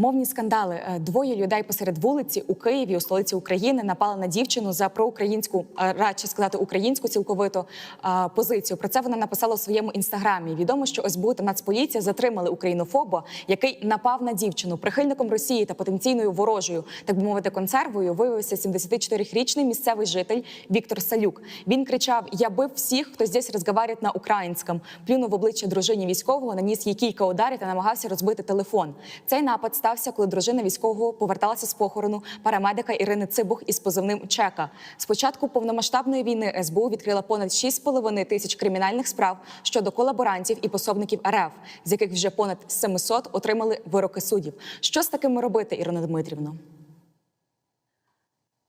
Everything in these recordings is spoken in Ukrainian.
Мовні скандали. Е, Двоє людей посеред вулиці у Києві, у столиці України, напали на дівчину за проукраїнську, е, радше сказати, українську цілковиту е, позицію. Про це вона написала у своєму інстаграмі. Відомо, що СБУ та Нацполіція затримали українофоба, який напав на дівчину. Прихильником Росії та потенційною ворожою, так би мовити, консервою виявився 74-річний місцевий житель Віктор Салюк. Він кричав: Я бив всіх, хто здесь розговариває на українському. Плюнув в обличчя дружині військового, наніс їй кілька ударів та намагався розбити телефон. Цей напад стався, коли дружина військового поверталася з похорону парамедика Ірини Цибух із позивним Чека. З початку повномасштабної війни СБУ відкрила понад 6,5 тисяч кримінальних справ щодо колаборантів і пособників РФ, з яких вже понад 700 отримали вироки суддів. Що з такими робити, Ірина Дмитрівна?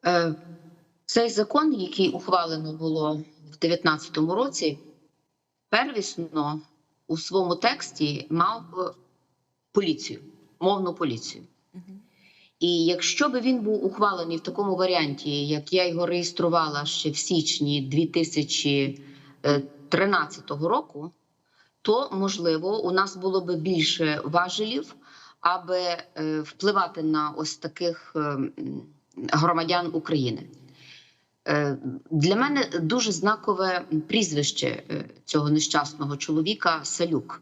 Е, Цей закон, який ухвалено було в 2019 році, первісно у своєму тексті мав поліцію, мовну поліцію. І якщо би він був ухвалений в такому варіанті, як я його реєструвала ще в січні 2013 року, то можливо у нас було би більше важелів, аби е, впливати на ось таких е, громадян України. Е, Для мене дуже знакове прізвище е, цього нещасного чоловіка Салюк.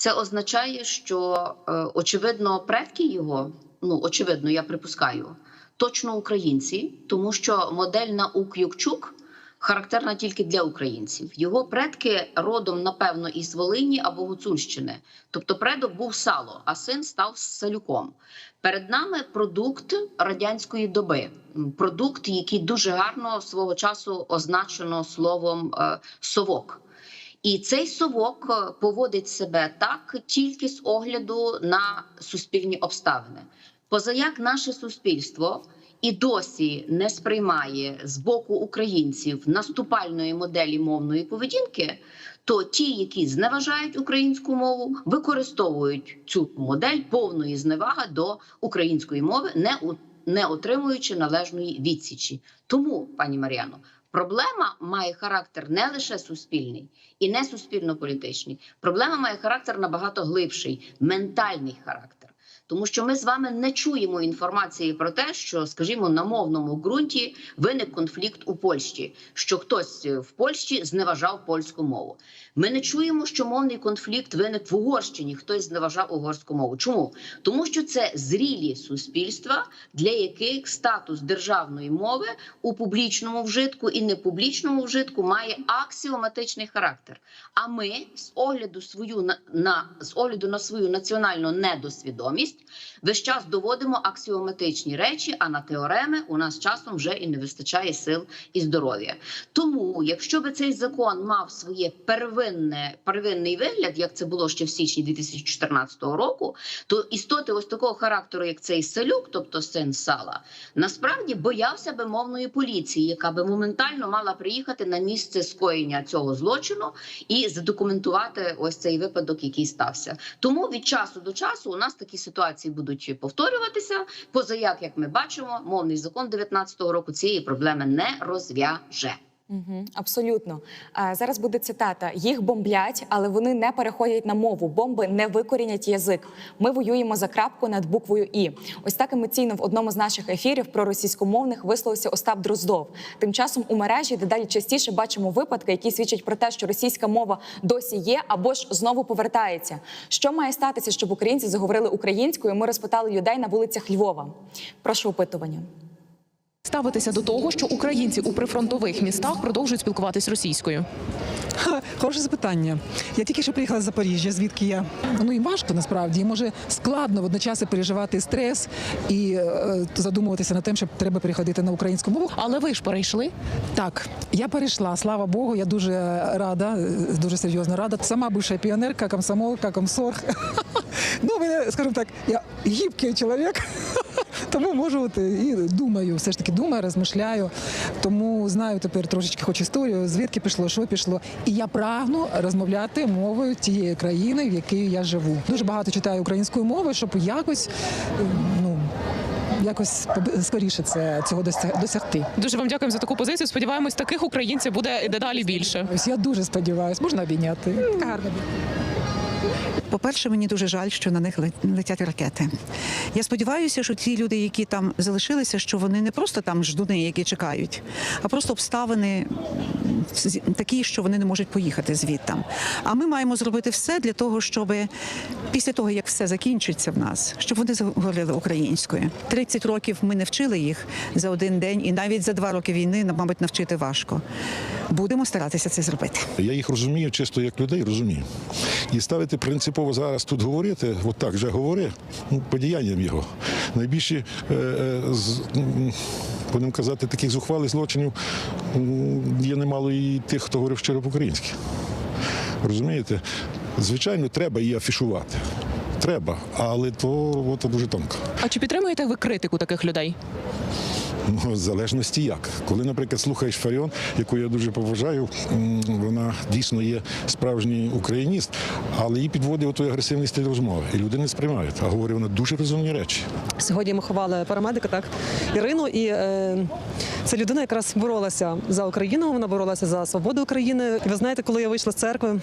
Це означає, що е, очевидно предки його, ну очевидно, я припускаю, точно українці, тому що модель наук Юкчук характерна тільки для українців. Його предки родом, напевно, із Волині або Гуцульщини. Тобто предок був сало, а син став салюком. Перед нами продукт радянської доби, продукт, який дуже гарно свого часу означено словом е, совок. І цей совок е, поводить себе так тільки з огляду на суспільні обставини. Позаяк наше суспільство і досі не сприймає з боку українців наступальної моделі мовної поведінки, то ті, які зневажають українську мову, використовують цю модель повної зневаги до української мови, не не отримуючи належної відсічі. Тому, пані Мар'яно, проблема має характер не лише суспільний і не суспільно-політичний. Проблема має характер набагато глибший, ментальний характер. Тому що ми з вами не чуємо інформації про те, що, скажімо, на мовному ґрунті виник конфлікт у Польщі, що хтось в Польщі зневажав польську мову. Ми не чуємо, що мовний конфлікт виник в Угорщині, хтось зневажав угорську мову. Чому? Тому що це зрілі суспільства, для яких статус державної мови у публічному вжитку і непублічному вжитку має аксіоматичний характер. А ми з огляду свою на, на з огляду на свою національну недосвідомість весь час доводимо аксіоматичні речі, а на теореми у нас часом вже і не вистачає сил і здоров'я. Тому, якщо би цей закон мав своє первинне первинний вигляд, як це було ще в січні 2014 року, то істоти ось такого характеру, як цей селюк, тобто син сала, насправді боявся би мовної поліції, яка би моментально мала приїхати на місце скоєння цього злочину і задокументувати ось цей випадок, який стався. Тому від часу до часу у нас такі ситуації будуть повторюватися. Позаяк, як ми бачимо, мовний закон 19-го року цієї проблеми не розв'яже. Угу, абсолютно. Зараз буде цитата: їх бомблять, але вони не переходять на мову. Бомби не викорінять язик. Ми воюємо за крапку над буквою І. Ось так емоційно в одному з наших ефірів про російськомовних висловився Остап Дроздов. Тим часом у мережі дедалі частіше бачимо випадки, які свідчать про те, що російська мова досі є або ж знову повертається. Що має статися, щоб українці заговорили українською? Ми розпитали людей на вулицях Львова. Прошу опитування. Ставитися до того, що українці у прифронтових містах продовжують спілкуватись російською? Ха, Хороше запитання. Я тільки що приїхала з Запоріжжя, звідки я. Ну і важко насправді. І може складно водночас переживати стрес і е, задумуватися над тим, що треба переходити на українську мову. Але ви ж перейшли. Так, я перейшла, слава Богу, я дуже рада, е, дуже серйозно рада. Сама бивша піонерка, комсомолка, комсорг. Ну, мене, скажімо так, я гібкий чоловік, тому можу от і думаю, все ж таки думаю, розмишляю. Тому знаю тепер трошечки хоч історію, звідки пішло, що пішло. І я прагну розмовляти мовою тієї країни, в якій я живу. Дуже багато читаю української мови, щоб якось е, ну. Якось скоріше це цього досяг- досягти. Дуже вам дякуємо за таку позицію. Сподіваємось, таких українців буде і дедалі більше. Я дуже сподіваюся, можна обійняти. Гарна. По-перше, мені дуже жаль, що на них летять ракети. Я сподіваюся, що ті люди, які там залишилися, що вони не просто там ждуни, які чекають, а просто обставини такі, що вони не можуть поїхати звідтам. А ми маємо зробити все для того, щоб після того, як все закінчиться в нас, щоб вони заговорили українською. 30 років ми не вчили їх за один день, і навіть за два роки війни, мабуть, навчити важко. Будемо старатися це зробити. Я їх розумію, чисто як людей розумію. І ставити принципово зараз тут говорити, от так вже говори, ну, по діянням його. Найбільші, е, е, з, будемо казати, таких зухвалих злочинів є немало і тих, хто говорив вчора по-українськи. Розумієте? Звичайно, треба її афішувати. Треба, але то, от, дуже тонко. А чи підтримуєте ви критику таких людей? Ну, в залежності як. Коли, наприклад, слухаєш Фаріон, яку я дуже поважаю, вона дійсно є справжній україніст, але її підводить той агресивний стиль розмови. І люди не сприймають. А говорить вона дуже розумні речі. Сьогодні ми ховали парамедика, так Ірину, і е, ця людина якраз боролася за Україну. Вона боролася за свободу України. І ви знаєте, коли я вийшла з церкви.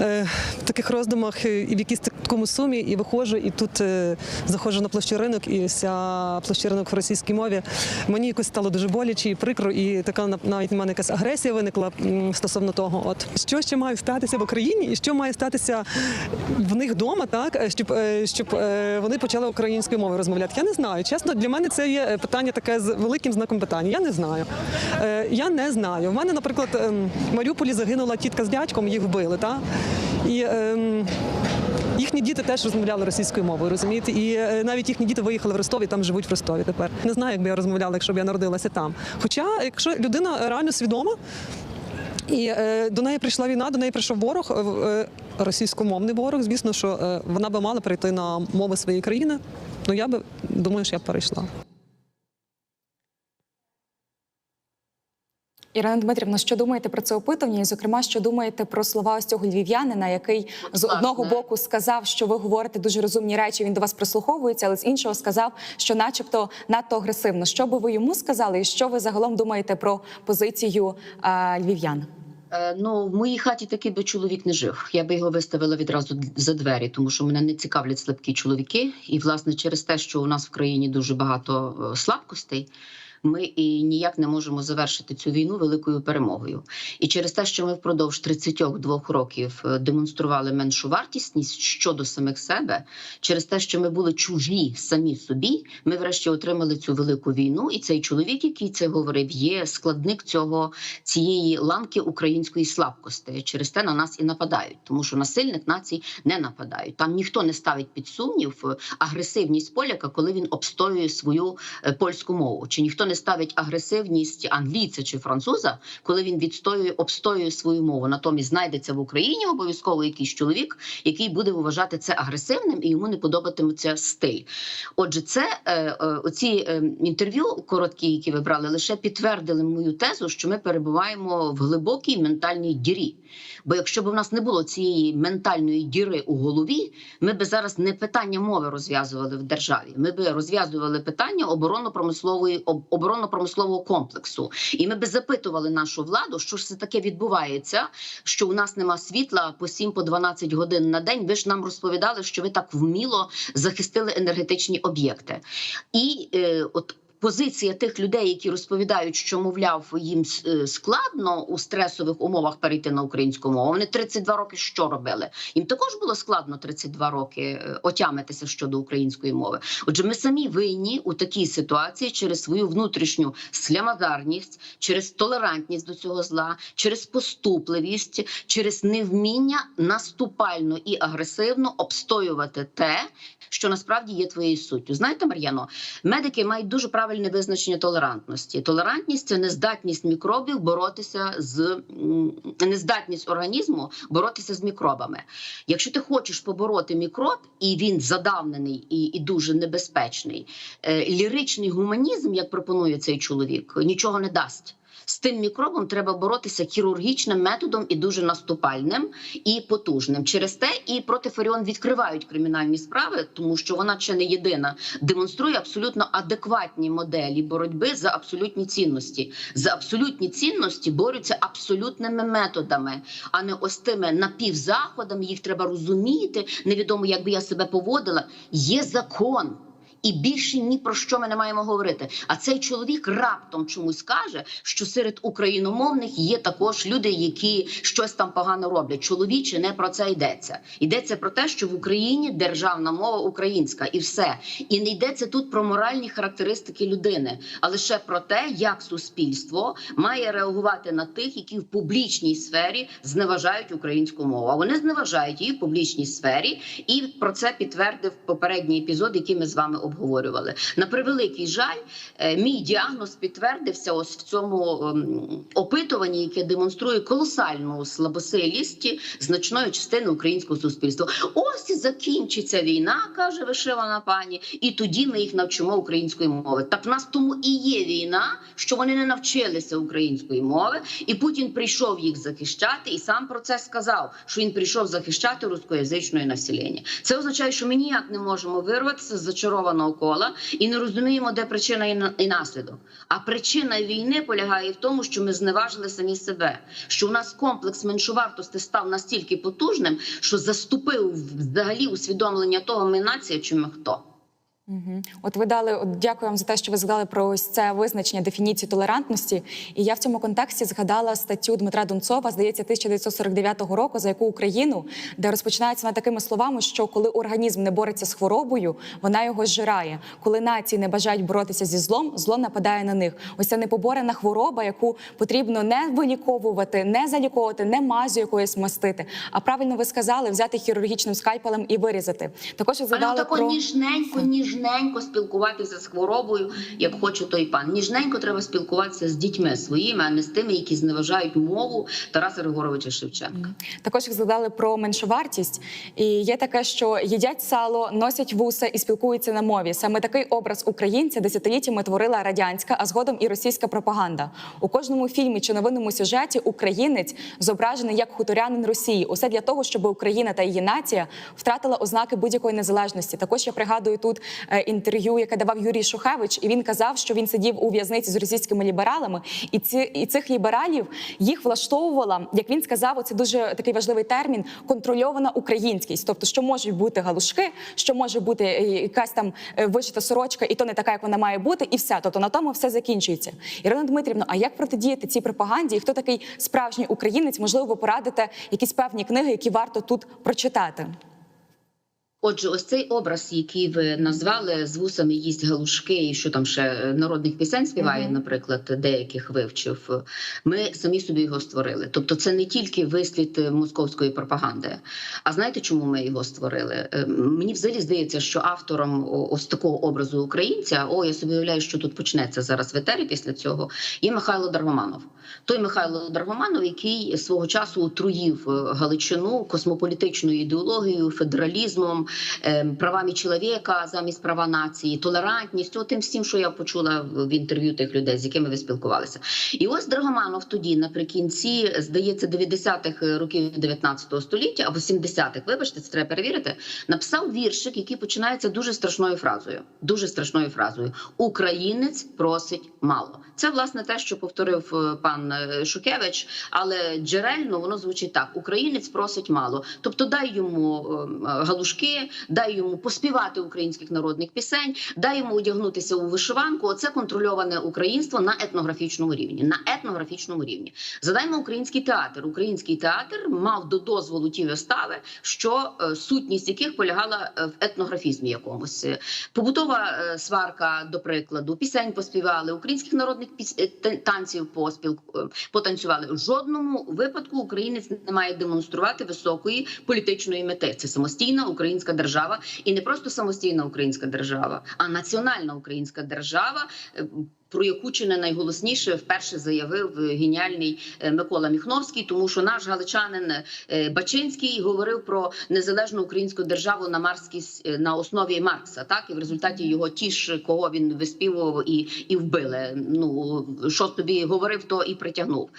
е, В таких роздумах е, і в якійсь такому сумі, і виходжу, і тут е, заходжу на площу ринок, і вся площа ринок в російській мові. Мені якось стало дуже боляче і прикро, і така на- навіть в мене якась агресія виникла стосовно того. От що ще має статися в Україні, і що має статися в них вдома, так е, щоб, е, щоб вони почали українською мовою розмовляти. Я не знаю. Чесно, для мене це є питання таке з великим знаком питання. Я не знаю. Я не знаю. У мене, наприклад, ем, в Маріуполі загинула тітка з дядьком, їх вбили. Так? І ем, їхні діти теж розмовляли російською мовою, розумієте? І е, навіть їхні діти виїхали в Ростов і там живуть в Ростові тепер. Не знаю, як би я розмовляла, якщо б я народилася там. Хоча, якщо людина реально свідома. І е, до неї прийшла війна, до неї прийшов ворог, е, е, російськомовний ворог. Звісно, що е, вона би мала перейти на мови своєї країни. Ну я би думаю, що я б перейшла. Ірина Дмитрівна, що думаєте про це опитування? І, зокрема, що думаєте про слова ось цього львів'янина, який з одного боку сказав, що ви говорите дуже розумні речі, він до вас прислуховується, але з іншого сказав, що, начебто, надто агресивно. Що би ви йому сказали, і що ви загалом думаєте про позицію е, львів'ян? Е, Ну, в моїй хаті такий би чоловік не жив. Я би його виставила відразу за двері, тому що мене не цікавлять слабкі чоловіки. І, власне, через те, що у нас в країні дуже багато е, слабкостей. Ми і ніяк не можемо завершити цю війну великою перемогою. І через те, що ми впродовж 32 років е, демонстрували меншу вартісність щодо самих себе, через те, що ми були чужі самі собі, ми врешті отримали цю велику війну. І цей чоловік, який це говорив, є складник цього цієї ланки української слабкості. Через те на нас і нападають, тому що насильник націй не нападають. Там ніхто не ставить під сумнів е, агресивність поляка, коли він обстоює свою е, польську мову. Чи ніхто не ставить агресивність англійця чи француза, коли він відстоює обстоює свою мову. Натомість знайдеться в Україні обов'язково якийсь чоловік, який буде вважати це агресивним і йому не подобатиметься стиль. Отже, це е, е, оці е, інтерв'ю короткі, які ви брали, лише підтвердили мою тезу, що ми перебуваємо в глибокій ментальній дірі. Бо якщо б у нас не було цієї ментальної діри у голові, ми би зараз не питання мови розв'язували в державі. Ми би розв'язували питання оборонно-промислової об- оборонно-промислового комплексу, і ми би запитували нашу владу, що ж це таке відбувається, що у нас нема світла по 7 по 12 годин на день. Ви ж нам розповідали, що ви так вміло захистили енергетичні об'єкти. І е, от позиція тих людей, які розповідають, що мовляв їм е, складно у стресових умовах перейти на українську мову. Вони 32 роки що робили? Їм також було складно 32 роки е, отямитися щодо української мови. Отже, ми самі винні у такій ситуації через свою внутрішню слямазарність, через толерантність до цього зла, через поступливість, через невміння наступально і агресивно обстоювати те, що насправді є твоєю суттю. Знаєте, Мар'яно, медики мають дуже правильне визначення толерантності. Толерантність це нездатність мікробів боротися з нездатність організму боротися з мікробами. Якщо ти хочеш побороти мікроб, і він задавнений і, і дуже небезпечний, е, ліричний гуманізм, як пропонує цей чоловік, нічого не дасть. З тим мікробом треба боротися хірургічним методом і дуже наступальним і потужним. Через те і проти Фаріон відкривають кримінальні справи, тому що вона ще не єдина демонструє абсолютно адекватні моделі боротьби за абсолютні цінності. За абсолютні цінності борються абсолютними методами, а не ось тими напівзаходами. Їх треба розуміти. Невідомо, як би я себе поводила. Є закон. І більше ні про що ми не маємо говорити. А цей чоловік раптом чомусь каже, що серед україномовних є також люди, які щось там погано роблять. Чоловіче не про це йдеться. Йдеться про те, що в Україні державна мова українська, і все. І не йдеться тут про моральні характеристики людини, а лише про те, як суспільство має реагувати на тих, які в публічній сфері зневажають українську мову. А вони зневажають її в публічній сфері, і про це підтвердив попередній епізод, який ми з вами обговорювали. На превеликий жаль, е, мій діагноз підтвердився ось в цьому ем, опитуванні, яке демонструє колосальну слабосилість значної частини українського суспільства. Ось і закінчиться війна, каже вишивана пані, і тоді ми їх навчимо української мови. Так в нас тому і є війна, що вони не навчилися української мови, і Путін прийшов їх захищати, і сам про це сказав, що він прийшов захищати рускоязичне населення. Це означає, що ми ніяк не можемо вирватися з зачарованого кола і не розуміємо, де причина і на- і наслідок. А причина війни полягає в тому, що ми зневажили самі себе. Що у нас комплекс меншовартості став настільки потужним, що заступив взагалі усвідомлення того, ми нація чи ми хто. От ви дали от дякую вам за те, що ви згадали про ось це визначення дефініції толерантності. І я в цьому контексті згадала статтю Дмитра Донцова, здається, 1949 року, за яку Україну, де розпочинається вона такими словами, що коли організм не бореться з хворобою, вона його зжирає. Коли нації не бажають боротися зі злом, зло нападає на них. Ось ця непоборена хвороба, яку потрібно не виліковувати, не заліковувати, не мазю якоюсь мастити. А правильно ви сказали, взяти хірургічним скальпелем і вирізати. Також згадали про ніжненько, ніжненько спілкуватися з хворобою, як хоче той пан. Ніжненько треба спілкуватися з дітьми своїми, а не з тими, які зневажають мову Тараса Григоровича Шевченка. Також ви згадали про меншовартість. І є таке, що їдять сало, носять вуса і спілкуються на мові. Саме такий образ українця десятиліттями творила радянська, а згодом і російська пропаганда. У кожному фільмі чи новинному сюжеті українець зображений як хуторянин Росії. Усе для того, щоб Україна та її нація втратила ознаки будь-якої незалежності. Також я пригадую тут інтерв'ю, яке давав Юрій Шухевич, і він казав, що він сидів у в'язниці з російськими лібералами, і ці і цих лібералів їх влаштовувала, як він сказав, це дуже такий важливий термін контрольована українськість. Тобто, що можуть бути галушки, що може бути е, якась там е, вишита сорочка, і то не така, як вона має бути, і все. Тобто на тому все закінчується. Ірина Дмитрівна, а як протидіяти цій пропаганді? І хто такий справжній українець? Можливо, ви порадите якісь певні книги, які варто тут прочитати? Отже, ось цей образ, який ви назвали з вусами їсть галушки, і що там ще е, народних пісень співає, наприклад, деяких вивчив. Ми самі собі його створили. Тобто, це не тільки вислід е, московської пропаганди. А знаєте, чому ми його створили? Е, Мені взагалі здається, що автором ось такого образу українця, о, я собі уявляю, що тут почнеться зараз в етері після цього, є Михайло Драгоманов. Той Михайло Драгоманов, який свого часу отруїв е, Галичину космополітичною ідеологією, федералізмом, е, правами чоловіка замість права нації, толерантністю, тим всім, що я почула в інтерв'ю тих людей, з якими ви спілкувалися. І ось Драгоманов тоді, наприкінці, здається, 90-х років 19 століття або 70-х, вибачте, це треба перевірити, написав віршик, який починається дуже страшною фразою. Дуже страшною фразою: Українець просить мало. Це власне те, що повторив е, пан е, Шукевич, але джерельно воно звучить так: Українець просить мало. Тобто, дай йому е, галушки, дай йому поспівати українських народних пісень, дай йому одягнутися у вишиванку. Оце контрольоване українство на етнографічному рівні. На етнографічному рівні. Задаймо український театр. Український театр мав до дозволу ті вистави, що сутність яких полягала в етнографізмі якомусь. Побутова сварка, до прикладу, пісень поспівали, українських народних піс... е, танців поспіл е, потанцювали. В жодному випадку українець не має демонструвати високої політичної мети. Це самостійна українська. українська держава, і не просто самостійна українська держава, а національна українська держава. Про яку чи не найголосніше вперше заявив е, геніальний е, Микола Міхновський, тому що наш галичанин е, Бачинський говорив про незалежну українську державу на марській е, на основі Маркса. Так і в результаті його ті ж, кого він виспівував і, і вбили. Ну що тобі говорив, то і притягнув.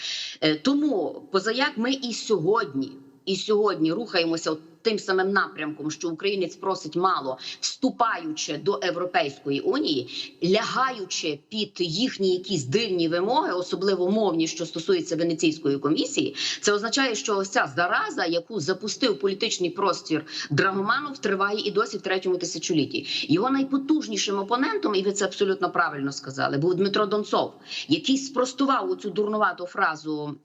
Тому позаяк ми і сьогодні, і сьогодні рухаємося тим самим напрямком, що українець просить мало, вступаючи до Європейської унії, лягаючи під їхні якісь дивні вимоги, особливо мовні, що стосується Венеційської комісії, це означає, що ось ця зараза, яку запустив політичний простір Драгоманов, триває і досі в третьому тисячолітті. Його найпотужнішим опонентом, і ви це абсолютно правильно сказали, був Дмитро Донцов, який спростував цю дурнувату фразу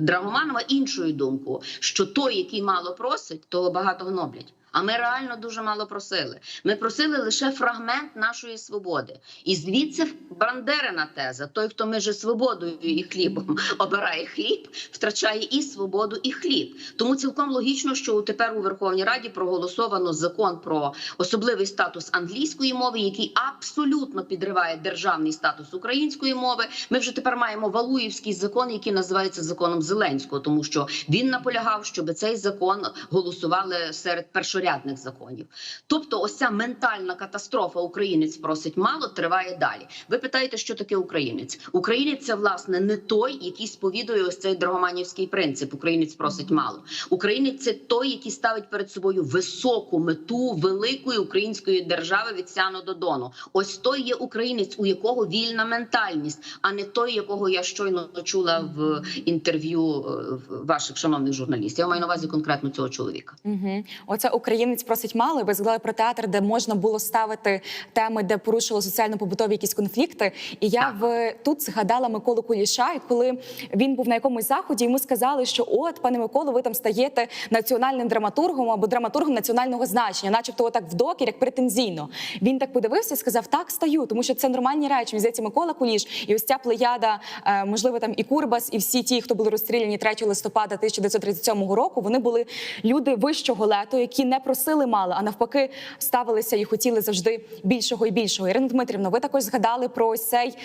Драгоманова іншою думкою, що той, який мало просить, того багато гноблять. А ми реально дуже мало просили. Ми просили лише фрагмент нашої свободи. І звідси Бандерина теза: той, хто меже свободою і хлібом обирає хліб, втрачає і свободу, і хліб. Тому цілком логічно, що тепер у Верховній Раді проголосовано закон про особливий статус англійської мови, який абсолютно підриває державний статус української мови. Ми вже тепер маємо Валуївський закон, який називається законом Зеленського, тому що він наполягав, щоб цей закон голосували серед першорядних законів. Тобто, ось ця ментальна катастрофа українець просить мало, триває далі. Ви питаєте, що таке українець? Українець це власне не той, який сповідує ось цей драгоманівський принцип. Українець просить мало. Українець це той, який ставить перед собою високу мету великої української держави від Сяну до Дону. Ось той є українець, у якого вільна ментальність, а не той, якого я щойно чула в інтерв'ю е, ваших шановних журналістів. Я маю на увазі конкретно цього чоловіка. Угу. Оце українець просить мало. Ви згадали про театр, де можна було ставити теми, де порушили соціально-побутові якісь конфлікти. І я в тут згадала Миколу Куліша, і коли він був на якомусь заході, йому сказали, що от, пане Миколо, ви там стаєте національним драматургом або драматургом національного значення, начебто, отак в докір, як претензійно. Він так подивився і сказав: так стаю, тому що це нормальні речі. Мені здається, Микола Куліш, і ось ця плеяда, е, можливо, там і Курбас, і всі ті, хто були розстріляні 3 листопада 1937 року, вони були люди вищого лету, які не просили мало, а навпаки ставилися і хотіли завжди більшого і більшого. Ірина Дмитрівна, ви також згадали про цей.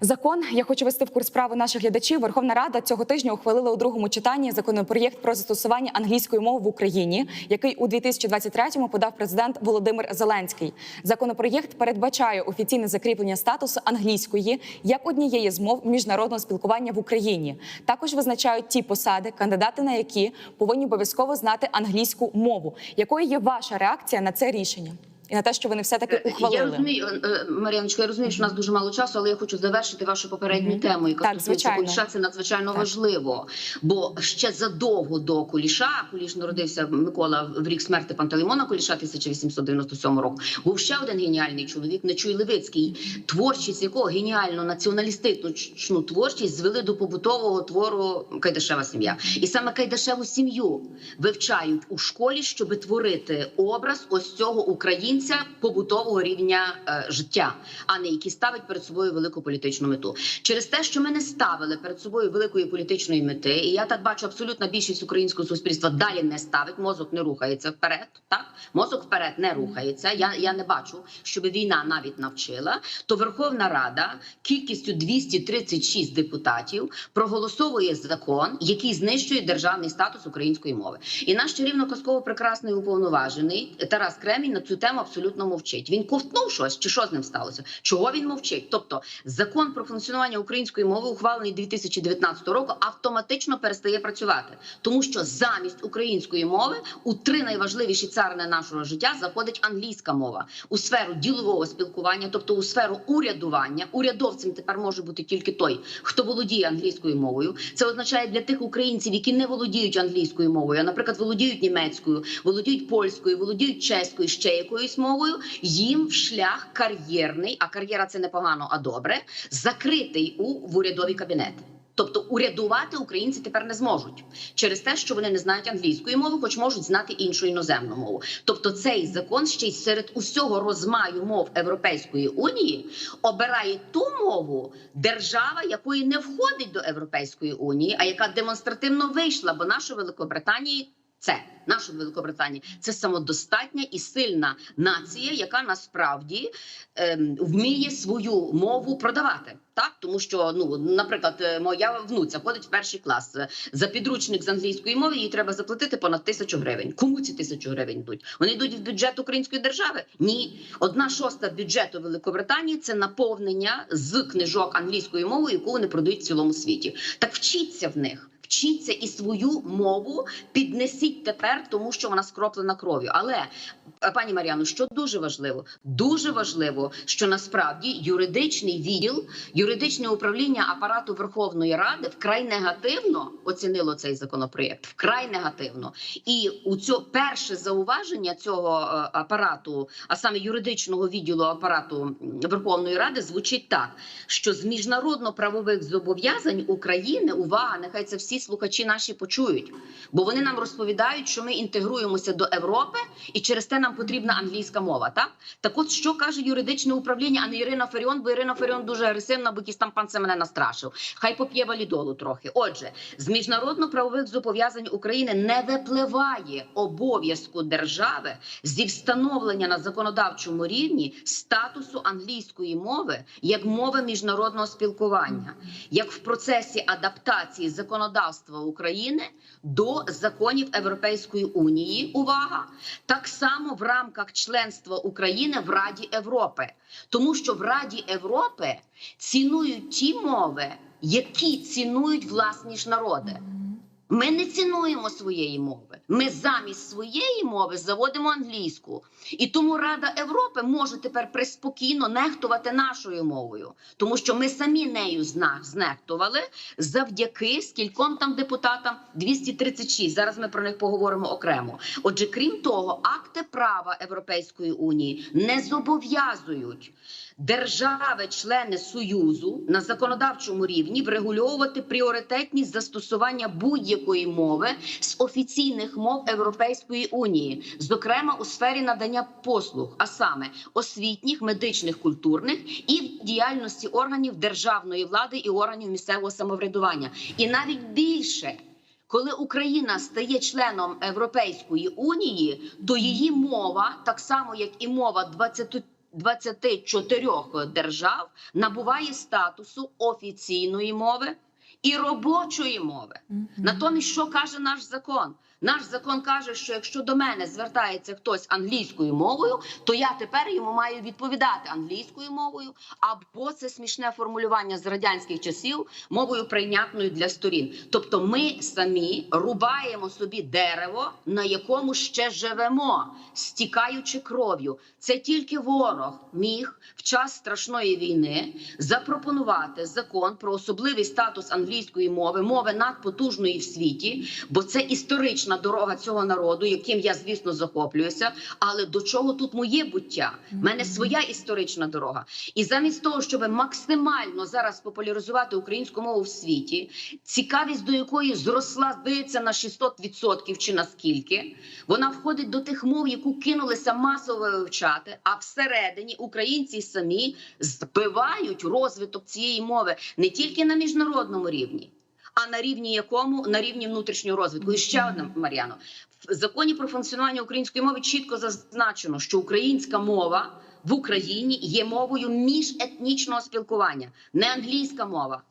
Закон я хочу вести в курс справи наших глядачів. Верховна Рада цього тижня ухвалила у другому читанні законопроєкт про застосування англійської мови в Україні, який у 2023-му подав президент Володимир Зеленський. Законопроєкт передбачає офіційне закріплення статусу англійської як однієї з мов міжнародного спілкування в Україні. Також визначають ті посади, кандидати на які повинні обов'язково знати англійську мову. Якою є ваша реакція на це рішення? І на те, що вони все таки ухвалили. Я розумію, е, е, я розумію, що у нас дуже мало часу, але я хочу завершити вашу попередню Мгм. тему, яка Так, звичайно. Куліша. Це надзвичайно Так. важливо. Бо ще задовго до Куліша, Куліш народився Микола в рік смерти Пантелеймона Куліша 1897 року. Був ще один геніальний чоловік, Нечуй Левицький, творчість якого геніальну націоналістичну творчість звели до побутового твору Кайдашева сім'я. І саме Кайдашеву сім'ю вивчають у школі, щоб творити образ ось цього українця побутового рівня е, життя, а не який ставить перед собою велику політичну мету. Через те, що ми не ставили перед собою великої політичної мети, і я так бачу, абсолютна більшість українського суспільства далі не ставить. Мозок не рухається вперед. Так мозок вперед не рухається. Я, я не бачу, щоб війна навіть навчила. То Верховна Рада кількістю 236 депутатів проголосовує закон, який знищує державний статус української мови. І наш чарівно казково прекрасний уповноважений Тарас Кремінь на цю тему абсолютно мовчить. Він ковтнув щось, чи що з ним сталося? Чого він мовчить? Тобто, закон про функціонування української мови, ухвалений 2019 року, автоматично перестає працювати, тому що замість української мови у три найважливіші царини нашого життя заходить англійська мова у сферу ділового спілкування, тобто у сферу урядування. Урядовцем тепер може бути тільки той, хто володіє англійською мовою. Це означає для тих українців, які не володіють англійською мовою, а наприклад, володіють німецькою, володіють польською, володіють чеською, ще якоюсь мовою. Їм шлях кар'єрний, а кар'єра це непогано, а добре, закритий у в урядові кабінети. Тобто урядувати українці тепер не зможуть через те, що вони не знають англійської мови, хоч можуть знати іншу іноземну мову. Тобто, цей закон ще й серед усього розмаю мов Європейської унії обирає ту мову держава, якої не входить до Європейської унії, а яка демонстративно вийшла, бо наша Великобританії Це наша Великобританія це самодостатня і сильна нація, яка насправді ем, вміє свою мову продавати. Так, тому що ну, наприклад, е, моя внуця ходить в перший клас Е, за підручник з англійської мови. Їй треба заплатити понад тисячу гривень. Кому ці тисячу гривень йдуть? Вони йдуть в бюджет української держави? Ні, одна шоста бюджету Великобританії це наповнення з книжок англійською мовою, яку вони продають в цілому світі. Так вчіться в них. Вчіться і свою мову піднесіть тепер, тому що вона скроплена кров'ю. Але е, пані Мар'яно, що дуже важливо, дуже важливо, що насправді юридичний відділ, юридичне управління апарату Верховної Ради вкрай негативно оцінило цей законопроєкт. Вкрай негативно. І у цьо перше зауваження цього е, апарату, а саме юридичного відділу апарату Верховної Ради, звучить так: що з міжнародно-правових зобов'язань України увага, нехай це всі слухачі наші почують, бо вони нам розповідають, що ми інтегруємося до Європи, і через те нам потрібна англійська мова. Так так, от що каже юридичне управління, а не Ірина Фаріон, бо Ірина Фаріон дуже агресивна, бо якийсь там пан це мене настрашив. Хай поп'є валідолу трохи. Отже, з міжнародно-правових зобов'язань України не випливає обов'язку держави зі встановлення на законодавчому рівні статусу англійської мови як мови міжнародного спілкування, як в процесі адаптації законодавства України до законів Європейської унії. Увага! Так само в рамках членства України в Раді Європи, тому що в Раді Європи цінують ті мови, які цінують власні ж народи. Ми не цінуємо своєї мови. Ми замість своєї мови заводимо англійську. І тому Рада Європи може тепер приспокійно нехтувати нашою мовою, тому що ми самі нею знехтували завдяки скільком там депутатам 236. Зараз ми про них поговоримо окремо. Отже, крім того, акти права Європейської унії не зобов'язують держави-члени Союзу на законодавчому рівні врегульовувати пріоритетність застосування будь-якої мови з офіційних мов Європейської унії, зокрема у сфері надання послуг, а саме освітніх, медичних, культурних і в діяльності органів державної влади і органів місцевого самоврядування, і навіть більше. Коли Україна стає членом Європейської унії, то її мова, так само як і мова 20 24 держав, набуває статусу офіційної мови і робочої мови. Натомість, що каже наш закон? Наш закон каже, що якщо до мене звертається хтось англійською мовою, то я тепер йому маю відповідати англійською мовою, або це смішне формулювання з радянських часів мовою прийнятною для сторін. Тобто, ми самі рубаємо собі дерево, на якому ще живемо, стікаючи кров'ю. Це тільки ворог міг в час страшної війни запропонувати закон про особливий статус англійської мови, мови надпотужної в світі, бо це історична дорога цього народу, яким я звісно захоплююся. Але до чого тут моє буття? У мене своя історична дорога. І замість того, щоб максимально зараз популяризувати українську мову в світі, цікавість до якої зросла, здається, на 600% чи наскільки, вона входить до тих мов, яку кинулися масово вивчати. А всередині українці самі збивають розвиток цієї мови не тільки на міжнародному рівні. А на рівні якому? На рівні внутрішнього розвитку, і ще одна Мар'яно. В законі про функціонування української мови чітко зазначено, що українська мова в Україні є мовою міжетнічного спілкування, не англійська мова.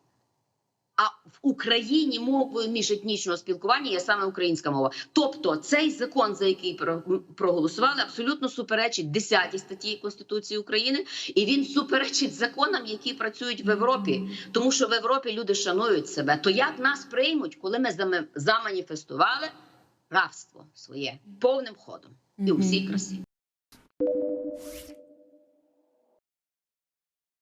А в Україні мовою міжетнічного спілкування є саме українська мова. Тобто цей закон, за який про- проголосували, абсолютно суперечить 10 статті Конституції України, і він суперечить законам, які працюють в Європі. Тому що в Європі люди шанують себе. То як нас приймуть, коли ми заманіфестували рабство своє повним ходом і у всій красі?